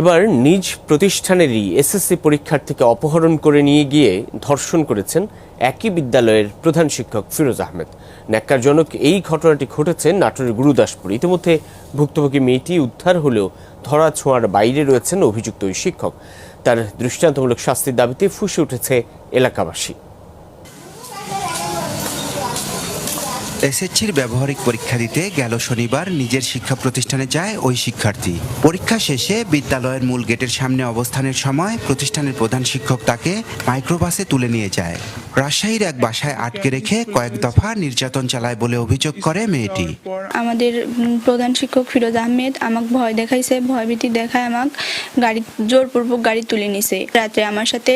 এবার নিজ প্রতিষ্ঠানেরই এসএসসি পরীক্ষার্থীকে অপহরণ করে নিয়ে গিয়ে ধর্ষণ করেছেন একই বিদ্যালয়ের প্রধান শিক্ষক ফিরোজ আহমেদ। ন্যাক্কারজনক এই ঘটনাটি ঘটেছে নাটোরের গুরুদাসপুর। ইতিমধ্যে ভুক্তভোগী মেয়েটি উদ্ধার হলেও ধরা ছোঁয়ার বাইরে রয়েছেন অভিযুক্ত ওই শিক্ষক। তার দৃষ্টান্তমূলক শাস্তির দাবিতে ফুসে উঠেছে এলাকাবাসী। এসএসসির ব্যবহারিক পরীক্ষা দিতে গেল শনিবার নিজের শিক্ষা প্রতিষ্ঠানে যায় ওই শিক্ষার্থী। পরীক্ষা শেষে বিদ্যালয়ের মূল গেটের সামনে অবস্থানের সময় প্রতিষ্ঠানের প্রধান শিক্ষক তাকে মাইক্রোবাসে তুলে নিয়ে যায়। রাজশাহীর এক বাসায় আটকে রেখে কয়েক দফা নির্যাতন চালায় বলে অভিযোগ করে মেয়েটি। আমাদের প্রধান শিক্ষক ফিরোজ আহমেদ আমাকে ভয় দেখাইছে ভয়ভীতি দেখায় আমাকে গাড়ি, জোরপূর্বক গাড়ি তুলে নিছে। রাত্রে আমার সাথে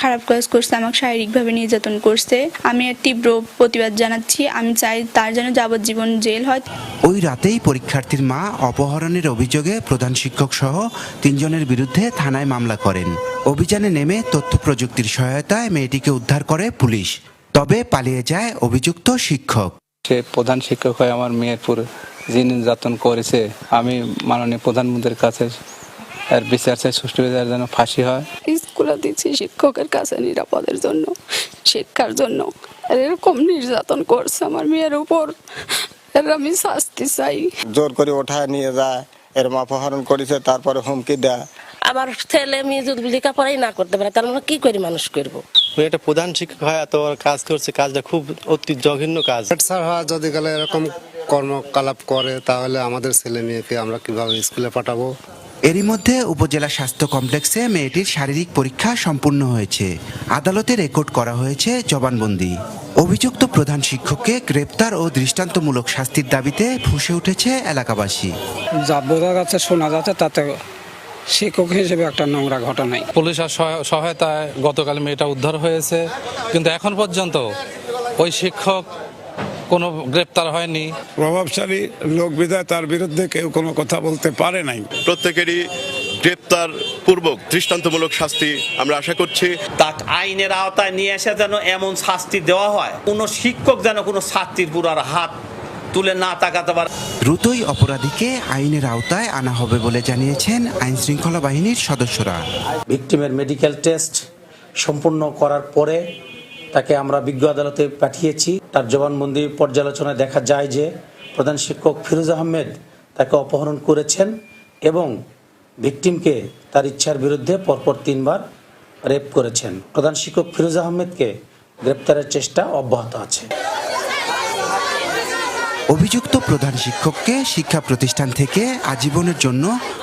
খারাপ কাজ করছে আমাকে শারীরিকভাবে নির্যাতন করছে। আমি এর তীব্র প্রতিবাদ জানাচ্ছি। আমি চাই তার যেন যাবজ্জীবন জেল হয়। ওই রাতেই পরীক্ষার্থীর মা অপহরণের অভিযোগে প্রধান শিক্ষক সহ তিনজনের বিরুদ্ধে থানায় মামলা করেন। অভিযানে নেমে তথ্য প্রযুক্তির সহায়তায় মেয়েটিকে উদ্ধার করে পুলিশ। তবে পালিয়ে যায় অভিযুক্ত শিক্ষক। সে প্রধান শিক্ষক হয়ে আমার মেয়ের পুর যে নির্যাতন করেছে। আমি মাননীয় প্রধানমন্ত্রীর কাছে এর বিচার চাই সুষ্ঠু বিচার যেন ফাঁসি হয়। স্কুলে দিচ্ছি শিক্ষকের কাছে নিরাপদের জন্য শিক্ষার জন্য। আর এরকম নির্যাতন করছে আমার মেয়ের উপর। এর আমি শাস্তি চাই। জোর করে ওঠায় নিয়ে যায় এরম অপহরণ করেছে তারপরে হুমকি দেয়। আমার ছেলে মেয়ে যদি লেখাপড়াই না করতে পারে তাহলে আমরা কি করে মানুষ করব? ওই একটা প্রধান শিক্ষক হয় এত কাজ করছে কাজটা খুব অতি জঘন্য কাজ। স্যার হওয়া যদি গেলে এরকম কর্মকলাপ করে তাহলে আমাদের ছেলে মেয়েকে আমরা কীভাবে স্কুলে পাঠাবো? এরই মধ্যে উপজেলা স্বাস্থ্য কমপ্লেক্সে মেয়েটির শারীরিক পরীক্ষা সম্পূর্ণ হয়েছে। আদালতে রেকর্ড করা হয়েছে জবানবন্দি। অভিযুক্ত প্রধান শিক্ষককে গ্রেপ্তার ও দৃষ্টান্তমূলক শাস্তির দাবিতে ফুসে উঠেছে এলাকাবাসী। যা বোঝা যাচ্ছে শোনা যাচ্ছে তাতে শিক্ষক হিসেবে একটা নোংরা ঘটনাই পুলিশের সহায়- সহায়তায় গতকাল মেয়েটা উদ্ধার হয়েছে। কিন্তু এখন পর্যন্ত ওই শিক্ষক কোনো গ্রেপ্তার হয়নি। প্রভাবশালী লোক বিধায় তার বিরুদ্ধে কেউ কোনো কথা বলতে পারে নাই। প্রত্যেকেরই গ্রেপ্তার পূর্বক দৃষ্টান্তমূলক শাস্তি আমরা আশা করছি। তাকে আইনের আওতায় নিয়ে এসে যেন এমন শাস্তি দেওয়া হয় কোনো শিক্ষক যেন কোনো ছাত্রীর পুরার হাত তুলে না তাকাতে পারে। দ্রুতই অপরাধীকে আইনের আওতায় আনা হবে বলে জানিয়েছেন আইন শৃঙ্খলা বাহিনীর সদস্যরা। ভিকটিমের মেডিকেল টেস্ট সম্পূর্ণ করার পরে তাকে আমরা বিজ্ঞ আদালতে পাঠিয়েছি। তার জবানবন্দি পর্যালোচনায় দেখা যায় যে প্রধান শিক্ষক ফিরোজ আহমেদ তাকে অপহরণ করেছেন এবং ভিকটিমকে তার ইচ্ছার বিরুদ্ধে পরপর তিনবার রেপ করেছেন। প্রধান শিক্ষক ফিরোজ আহমেদকে গ্রেপ্তারের চেষ্টা অব্যাহত আছে। অভিযুক্ত প্রধান শিক্ষককে শিক্ষা প্রতিষ্ঠান থেকে আজীবনের জন্য